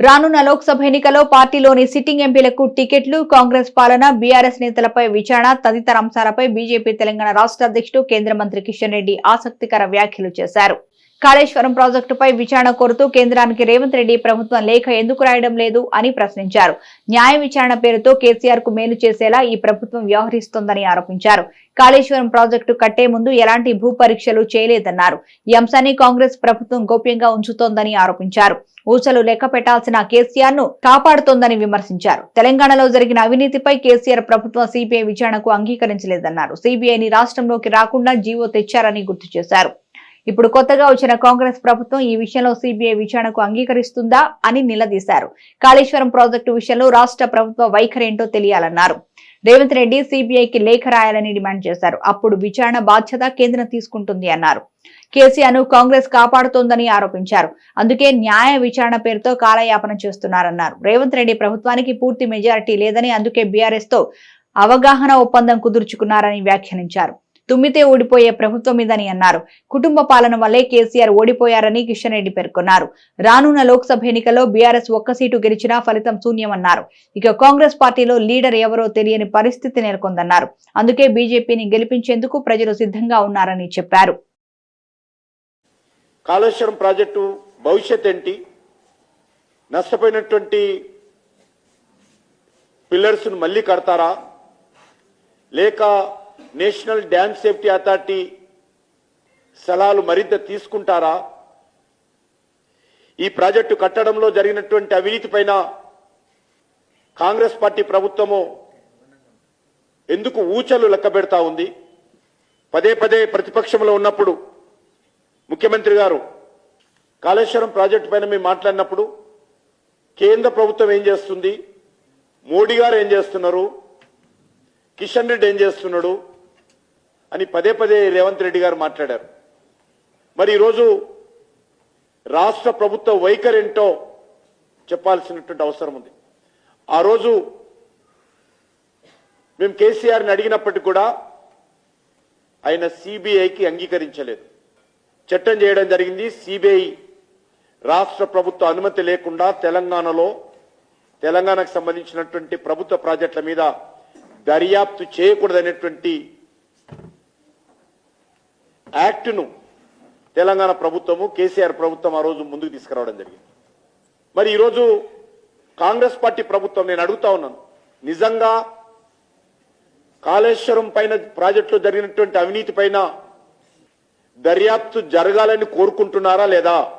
రానున్న లోక్సభ ఎన్నికల్లో పార్టీలోని సిట్టింగ్ ఎంపీలకు టికెట్లు కాంగ్రెస్ పాలన బీఆర్ఎస్ నేతలపై విచారణ తదితర అంశాలపై బీజేపీ తెలంగాణ రాష్ట్ర అధ్యక్షుడు కేంద్ర మంత్రి కిషన్ రెడ్డి ఆసక్తికర వ్యాఖ్యలు చేశారు. కాళేశ్వరం ప్రాజెక్టుపై విచారణ కోరుతూ కేంద్రానికి రేవంత్ రెడ్డి ప్రభుత్వం లేఖ ఎందుకు రాయడం లేదు అని ప్రశ్నించారు. న్యాయ విచారణ పేరుతో కేసీఆర్కు మేలు చేసేలా ఈ ప్రభుత్వం వ్యవహరిస్తోందని ఆరోపించారు. కాళేశ్వరం ప్రాజెక్టు కట్టే ముందు ఎలాంటి భూ పరీక్షలు చేయలేదన్నారు. ఈ అంశాన్ని కాంగ్రెస్ ప్రభుత్వం గోప్యంగా ఉంచుతోందని ఆరోపించారు. ఊచలు లెక్క పెట్టాల్సిన కేసీఆర్ను కాపాడుతోందని విమర్శించారు. తెలంగాణలో జరిగిన అవినీతిపై కేసీఆర్ ప్రభుత్వం సిబిఐ విచారణకు అంగీకరించలేదన్నారు. సిబిఐని రాష్ట్రంలోకి రాకుండా జీవో తెచ్చారని గుర్తు చేశారు. ఇప్పుడు కొత్తగా వచ్చిన కాంగ్రెస్ ప్రభుత్వం ఈ విషయంలో సిబిఐ విచారణకు అంగీకరిస్తుందా అని నిలదీశారు. కాళేశ్వరం ప్రాజెక్టు విషయంలో రాష్ట్ర ప్రభుత్వ వైఖరి ఏంటో తెలియాలన్నారు. రేవంత్ రెడ్డి సిబిఐకి లేఖ రాయాలని డిమాండ్ చేశారు. అప్పుడు విచారణ బాధ్యత కేంద్రం తీసుకుంటుంది అన్నారు. కేసీఆర్ను కాంగ్రెస్ కాపాడుతోందని ఆరోపించారు. అందుకే న్యాయ విచారణ పేరుతో కాలయాపన చేస్తున్నారన్నారు. రేవంత్ రెడ్డి ప్రభుత్వానికి పూర్తి మెజారిటీ లేదని అందుకే బీఆర్ఎస్తో అవగాహన ఒప్పందం కుదుర్చుకున్నారని వ్యాఖ్యానించారు. తుమ్మితే ఓడిపోయే ప్రభుత్వం మీదని అన్నారు. కుటుంబ పాలన వల్లే కేసీఆర్ ఓడిపోయారని కిషన్ రెడ్డి పేర్కొన్నారు. రానున్న లోక్సభ ఎన్నికల్లో బీఆర్ఎస్ ఒక్క సీటు గెలిచినా ఫలితం శూన్యమన్నారు. ఇక కాంగ్రెస్ పార్టీలో లీడర్ ఎవరో తెలియని పరిస్థితి నెలకొందన్నారు. అందుకే బీజేపీని గెలిపించేందుకు ప్రజలు సిద్ధంగా ఉన్నారని చెప్పారు. కాళేశ్వరం ప్రాజెక్టు భవిష్యత్ ఏంటి? నష్టపోయినటువంటి పిల్లర్స్ను మళ్ళీ కడతారా? లేక నేషనల్ డ్యామ్ సేఫ్టీ అథారిటీ సలహాలు మరింత తీసుకుంటారా? ఈ ప్రాజెక్టు కట్టడంలో జరిగినటువంటి అవినీతిపైన కాంగ్రెస్ పార్టీ ప్రభుత్వము ఎందుకు ఊచలు లెక్క పెడతా ఉంది? పదే పదే ప్రతిపక్షంలో ఉన్నప్పుడు ముఖ్యమంత్రి గారు కాళేశ్వరం ప్రాజెక్టు పైన మేము మాట్లాడినప్పుడు కేంద్ర ప్రభుత్వం ఏం చేస్తుంది? మోడీ గారు ఏం చేస్తున్నారు? కిషన్ రెడ్డి ఏం చేస్తున్నాడు? అని పదే పదే రేవంత్ రెడ్డి గారు మాట్లాడారు. మరి ఈరోజు రాష్ట్ర ప్రభుత్వ వైఖరి ఏంటో చెప్పాల్సినటువంటి అవసరం ఉంది. ఆ రోజు మేము కేసీఆర్ని అడిగినప్పటికీ కూడా ఆయన సిబిఐకి అంగీకరించలేదు. చట్టం చేయడం జరిగింది. సిబిఐ రాష్ట్ర ప్రభుత్వ అనుమతి లేకుండా తెలంగాణలో తెలంగాణకు సంబంధించినటువంటి ప్రభుత్వ ప్రాజెక్టుల మీద దర్యాప్తు చేయకూడదనేటువంటి యాక్ట్ను తెలంగాణ ప్రభుత్వము కేసీఆర్ ప్రభుత్వం ఆ రోజు ముందుకు తీసుకురావడం జరిగింది. మరి ఈరోజు కాంగ్రెస్ పార్టీ ప్రభుత్వం నేను అడుగుతా ఉన్నాను. నిజంగా కాళేశ్వరం పైన ప్రాజెక్టులో జరిగినటువంటి అవినీతి పైన దర్యాప్తు జరగాలని కోరుకుంటున్నారా లేదా?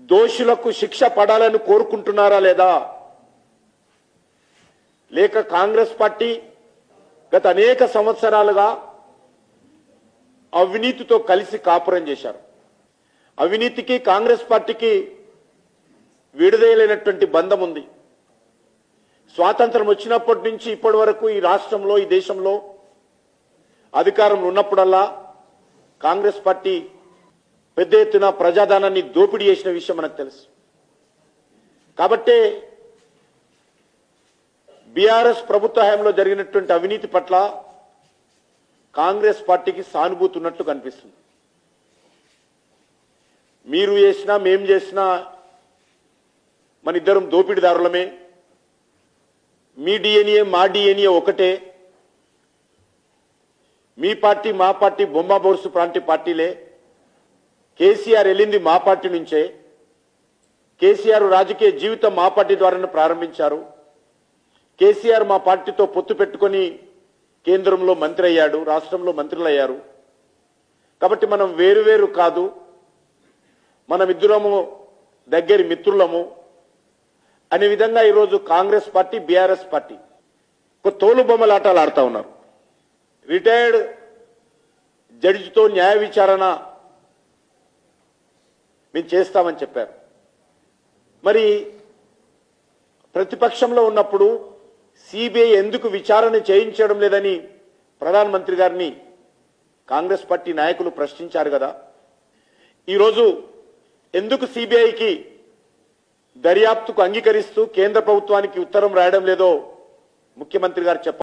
దోషులకు శిక్ష పడాలని కోరుకుంటున్నారా లేదా? లేక కాంగ్రెస్ పార్టీ గత అనేక సంవత్సరాలుగా అవినీతితో కలిసి కాపురం చేశారు. అవినీతికి కాంగ్రెస్ పార్టీకి విడుదలైనటువంటి బంధం ఉంది. స్వాతంత్రం వచ్చినప్పటి నుంచి ఇప్పటి వరకు ఈ రాష్ట్రంలో ఈ దేశంలో అధికారంలో ఉన్నప్పుడల్లా కాంగ్రెస్ పార్టీ పెద్ద ఎత్తున ప్రజాధనాన్ని దోపిడీ చేసిన విషయం మనకు తెలుసు. కాబట్టే బీఆర్ఎస్ ప్రభుత్వ హయాంలో జరిగినటువంటి అవినీతి పట్ల కాంగ్రెస్ పార్టీకి సానుభూతి ఉన్నట్లు కనిపిస్తుంది. మీరు చేసినా మేం చేసినా మన ఇద్దరం దోపిడీదారులమే. మీ డిఎన్ఏ మా డిఎన్ఏ ఒకటే. మీ పార్టీ మా పార్టీ బొమ్మ బోర్సు ప్రాంతి పార్టీలే. కేసీఆర్ వెళ్ళింది మా పార్టీ నుంచే. కేసీఆర్ రాజకీయ జీవితం మా పార్టీ ద్వారానే ప్రారంభించారు. కేసీఆర్ మా పార్టీతో పొత్తు పెట్టుకొని కేంద్రంలో మంత్రి అయ్యాడు రాష్ట్రంలో మంత్రులు అయ్యారు కాబట్టి మనం వేరు వేరు కాదు. మనమిద్దరము దగ్గరి మిత్రులము. అనే విధంగా ఈరోజు కాంగ్రెస్ పార్టీ బీఆర్ఎస్ పార్టీ ఒక తోలుబొమ్మలాటాలు ఆడుతూ ఉన్నారు. రిటైర్డ్ జడ్జితో న్యాయ విచారణ మేము చేస్తామని చెప్పారు. మరి ప్రతిపక్షంలో ఉన్నప్పుడు సిబిఐ ఎందుకు విచారణ చేయించడం లేదని ప్రధానమంత్రి గారిని కాంగ్రెస్ పార్టీ నాయకులు ప్రశ్నించారు కదా. ఈరోజు ఎందుకు సిబిఐకి దర్యాప్తుకు అంగీకరిస్తూ కేంద్ర ప్రభుత్వానికి ఉత్తరం రాయడం లేదో ముఖ్యమంత్రి గారు చెప్పారు